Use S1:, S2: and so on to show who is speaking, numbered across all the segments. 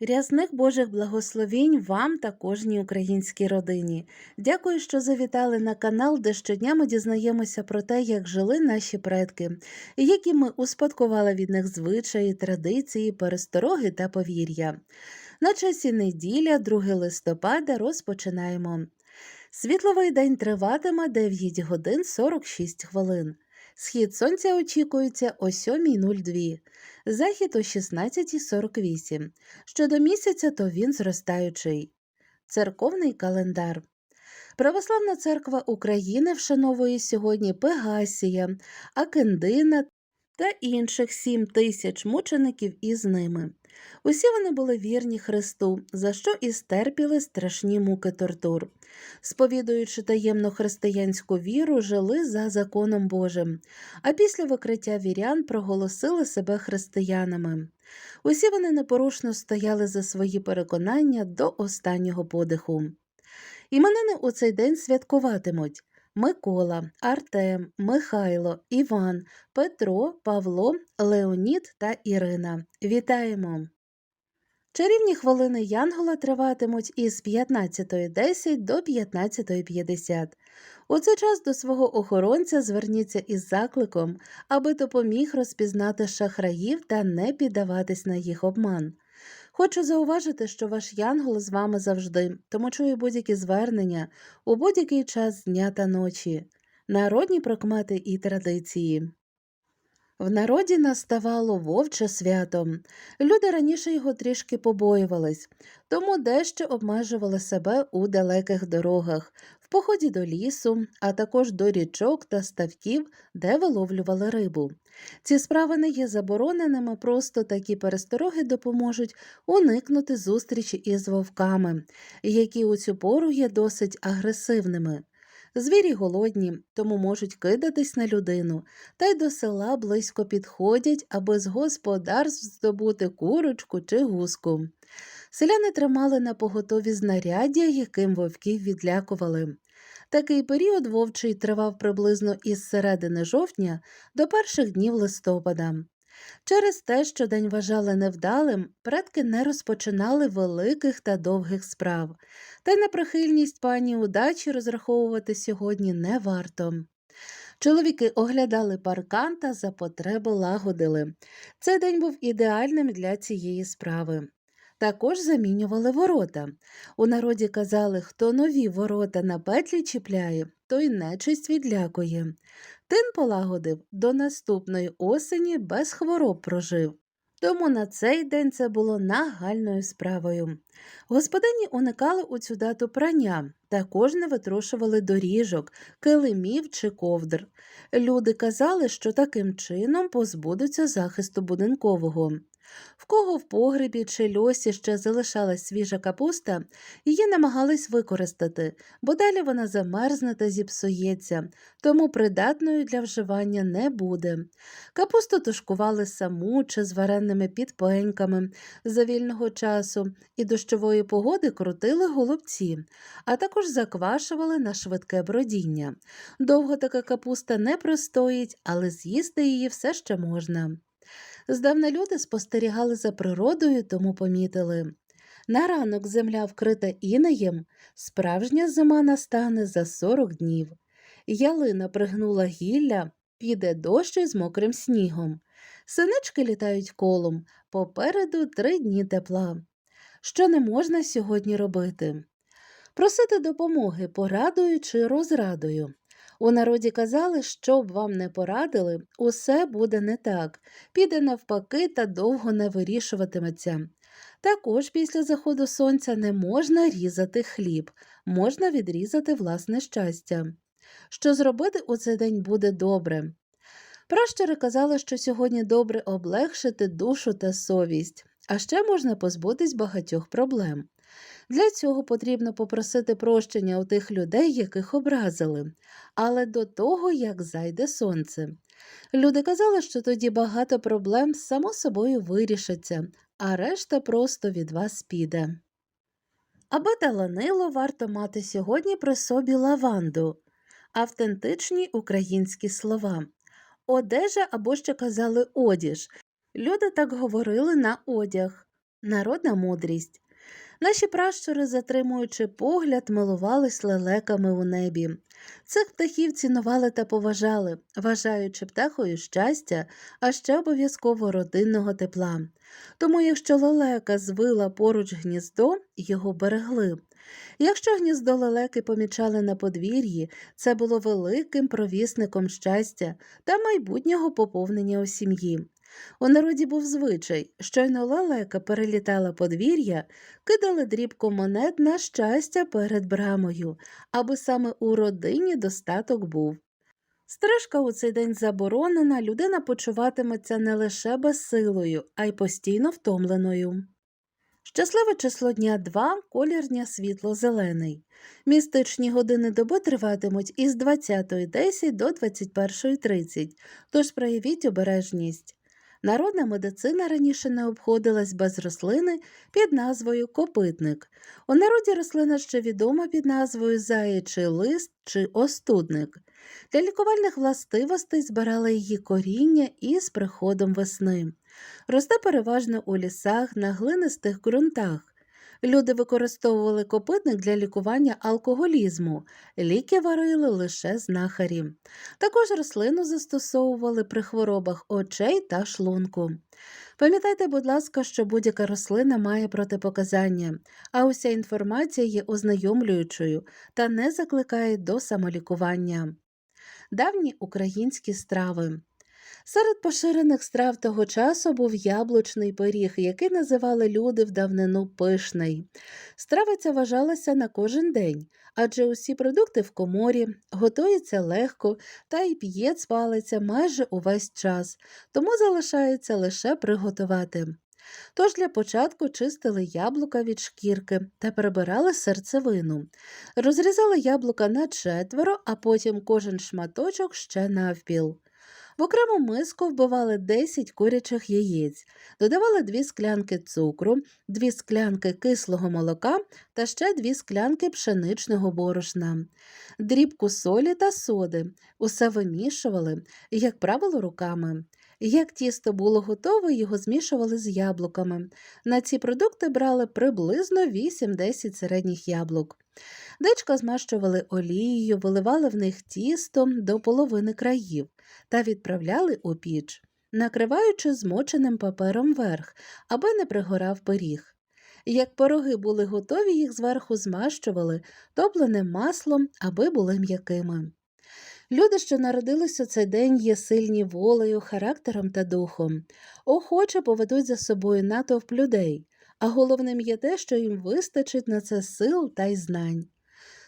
S1: Рязних Божих благословінь вам та кожній українській родині. Дякую, що завітали на канал, де щодня ми дізнаємося про те, як жили наші предки, і які ми успадкували від них звичаї, традиції, перестороги та повір'я. На часі неділя, 2 листопада, розпочинаємо. Світловий день триватиме 9 годин 46 хвилин. Схід сонця очікується о 7.02, захід о 16.48. Щодо місяця, то він зростаючий. Церковний календар. Православна церква України вшановує сьогодні Пегасія, Акендина та інших сім тисяч мучеників із ними. Усі вони були вірні Христу, за що і стерпіли страшні муки тортур. Сповідуючи таємну християнську віру, жили за законом Божим, а після викриття вірян проголосили себе християнами. Усі вони непорушно стояли за свої переконання до останнього подиху. Іменини у цей день святкуватимуть Микола, Артем, Михайло, Іван, Петро, Павло, Леонід та Ірина. Вітаємо! Чарівні хвилини Янгола триватимуть із 15.10 до 15.50. У цей час до свого охоронця зверніться із закликом, аби допоміг розпізнати шахраїв та не піддаватись на їх обман. Хочу зауважити, що ваш янгол з вами завжди, тому чую будь-які звернення у будь-який час дня та ночі, народні прикмети і традиції. В народі наставало вовче свято. Люди раніше його трішки побоювались, тому дещо обмежували себе у далеких дорогах, поході до лісу, а також до річок та ставків, де виловлювали рибу. Ці справи не є забороненими, просто такі перестороги допоможуть уникнути зустрічі із вовками, які у цю пору є досить агресивними. Звірі голодні, тому можуть кидатись на людину, та й до села близько підходять, аби з господарств здобути курочку чи гуску. Селяни тримали на поготові знаряддя, яким вовків відлякували. Такий період вовчий тривав приблизно із середини жовтня до перших днів листопада. Через те, що день вважали невдалим, предки не розпочинали великих та довгих справ, та й на прихильність пані удачі розраховувати сьогодні не варто. Чоловіки оглядали паркан та за потреби лагодили. Цей день був ідеальним для цієї справи. Також замінювали ворота. У народі казали, хто нові ворота на петлі чіпляє, той нечисть відлякує. Тин полагодив до наступної осені без хвороб прожив. Тому на цей день це було нагальною справою. Господині уникали у цю дату прання, також не витрушували доріжок, килимів чи ковдр. Люди казали, що таким чином позбудуться захисту будинкового. В кого в погребі чи льосі ще залишалась свіжа капуста, її намагались використати, бо далі вона замерзне та зіпсується, тому придатною для вживання не буде. Капусту тушкували саму чи з вареними підпеньками за вільного часу і дощової погоди крутили голубці, а також заквашували на швидке бродіння. Довго така капуста не простоїть, але з'їсти її все ще можна. Здавна люди спостерігали за природою, тому помітили. На ранок земля вкрита інеєм, справжня зима настане за 40 днів. Ялина пригнула гілля, піде дощ із мокрим снігом. Синички літають колом, попереду три дні тепла. Що не можна сьогодні робити? Просити допомоги порадою чи розрадою. У народі казали, що б вам не порадили, усе буде не так, піде навпаки та довго не вирішуватиметься. Також після заходу сонця не можна різати хліб, можна відрізати власне щастя. Що зробити у цей день буде добре. Пращури казали, що сьогодні добре облегшити душу та совість, а ще можна позбутись багатьох проблем. Для цього потрібно попросити прощення у тих людей, яких образили, але до того, як зайде сонце. Люди казали, що тоді багато проблем само собою вирішаться, а решта просто від вас піде. Аби таланило, варто мати сьогодні при собі лаванду, автентичні українські слова, одежа або ще казали одіж. Люди так говорили на одяг. Народна мудрість. Наші пращури, затримуючи погляд, милувались лелеками у небі. Цих птахів цінували та поважали, вважаючи птахою щастя, а ще обов'язково родинного тепла. Тому, якщо лелека звила поруч гніздо, його берегли. Якщо гніздо лелеки помічали на подвір'ї, це було великим провісником щастя та майбутнього поповнення у сім'ї. У народі був звичай, щойно лелека перелітала подвір'я, кидали дрібку монет на щастя перед брамою, аби саме у родині достаток був. Стрижка у цей день заборонена, людина почуватиметься не лише безсилою, а й постійно втомленою. Щасливе число дня 2, колір дня світло-зелений. Містичні години доби триватимуть із 20.10 до 21.30, тож проявіть обережність. Народна медицина раніше не обходилась без рослини під назвою копитник. У народі рослина ще відома під назвою заячий лист чи остудник. Для лікувальних властивостей збирали її коріння із приходом весни. Росте переважно у лісах на глинистих ґрунтах. Люди використовували копитник для лікування алкоголізму, ліки варили лише знахарі. Також рослину застосовували при хворобах очей та шлунку. Пам'ятайте, будь ласка, що будь-яка рослина має протипоказання, а уся інформація є ознайомлюючою та не закликає до самолікування. Давні українські страви. Серед поширених страв того часу був яблучний пиріг, який називали люди в давнину пишний. Страва ця вважалася на кожен день, адже усі продукти в коморі, готуються легко та й п'єць палиться майже увесь час, тому залишається лише приготувати. Тож для початку чистили яблука від шкірки та прибирали серцевину. Розрізали яблука на четверо, а потім кожен шматочок ще навпіл. В окрему миску вбивали 10 курячих яєць, додавали 2 склянки цукру, 2 склянки кислого молока та ще 2 склянки пшеничного борошна, дрібку солі та соди. Усе вимішували, як правило, руками. Як тісто було готове, його змішували з яблуками. На ці продукти брали приблизно 8-10 середніх яблук. Дечка змащували олією, виливали в них тісто до половини країв та відправляли у піч, накриваючи змоченим папером верх, аби не пригорав пиріг. Як пироги були готові, їх зверху змащували топленим маслом, аби були м'якими. Люди, що народилися цей день, є сильні волею, характером та духом, охоче поведуть за собою натовп людей, а головним є те, що їм вистачить на це сил та й знань.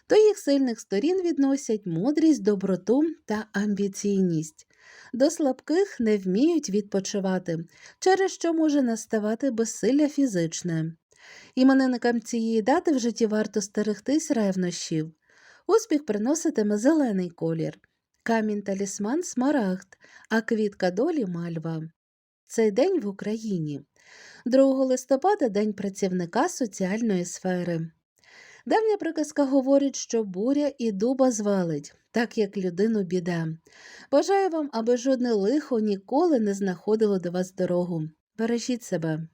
S1: До їх сильних сторін відносять мудрість, доброту та амбіційність. До слабких не вміють відпочивати, через що може наставати безсилля фізичне. Іменинникам цієї дати в житті варто стерегтись ревнощів. Успіх приноситиме зелений колір, камінь талісман смарагд, а квітка долі мальва. Цей день в Україні. 2 листопада День працівника соціальної сфери. Давня приказка говорить, що буря і дуба звалить, так як людину біда. Бажаю вам, аби жодне лихо ніколи не знаходило до вас дорогу. Бережіть себе.